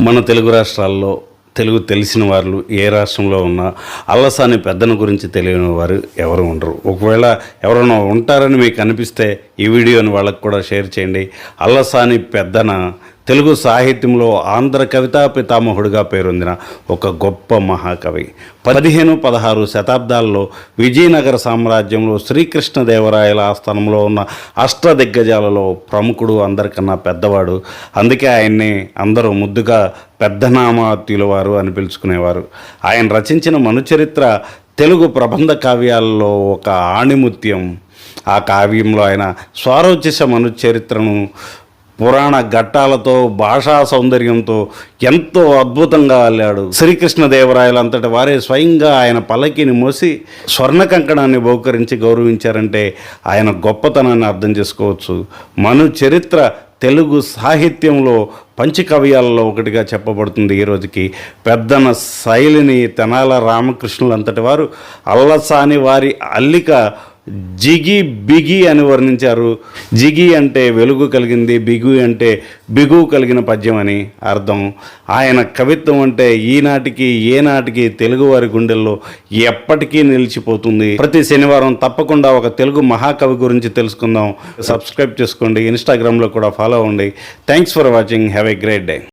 మన తెలుగు రాష్ట్రాల్లో తెలుగు తెలిసిన వాళ్ళు ఏ రాష్ట్రంలో ఉన్నా అల్లసాని పెద్దన గురించి తెలియని వారు ఎవరు ఉండరు. ఒకవేళ ఎవరైనా ఉంటారని మీకు అనిపిస్తే ఈ వీడియోని వాళ్ళకు కూడా షేర్ చేయండి. అల్లసాని పెద్దన తెలుగు సాహిత్యంలో ఆంధ్ర కవితా పితామహుడిగా పేరొందిన ఒక గొప్ప మహాకవి. పదిహేను పదహారు శతాబ్దాల్లో విజయనగర సామ్రాజ్యంలో శ్రీకృష్ణదేవరాయల ఆస్థానంలో ఉన్న అష్టదిగ్గజాలలో ప్రముఖుడు అందరికన్నా పెద్దవాడు. అందుకే ఆయన్ని అందరూ ముద్దుగా పెద్దనామాత్యుల వారు అని పిలుచుకునేవారు. ఆయన రచించిన మనుచరిత్ర తెలుగు ప్రబంధ కావ్యాలలో ఒక ఆణిముత్యం. ఆ కావ్యంలో ఆయన స్వారోచిష మనుచరిత్రను పురాణ ఘట్టాలతో భాషా సౌందర్యంతో ఎంతో అద్భుతంగా అల్లాడు. శ్రీకృష్ణదేవరాయలు అంతటి వారే స్వయంగా ఆయన పల్లకిని మోసి స్వర్ణ కంకణాన్ని బహుకరించి గౌరవించారంటే ఆయన గొప్పతనాన్ని అర్థం చేసుకోవచ్చు. మను చరిత్ర తెలుగు సాహిత్యంలో పంచకవ్యాలలో ఒకటిగా చెప్పబడుతుంది ఈ రోజుకి. పెద్దన శైలిని తెనాల రామకృష్ణులు అంతటి వారు అల్లసాని వారి అల్లిక జిగి బిగి అని వర్ణించారు. జిగి అంటే వెలుగు కలిగింది బిగు అంటే బిగు కలిగిన పద్యం అని అర్థం. ఆయన కవిత్వం అంటే ఈనాటికి ఏనాటికి తెలుగువారి గుండెల్లో ఎప్పటికీ నిలిచిపోతుంది. ప్రతి శనివారం తప్పకుండా ఒక తెలుగు మహాకవి గురించి తెలుసుకుందాం. సబ్స్క్రైబ్ చేసుకోండి. ఇన్స్టాగ్రామ్లో కూడా ఫాలో అవ్వండి. Thanks for watching. Have a great day.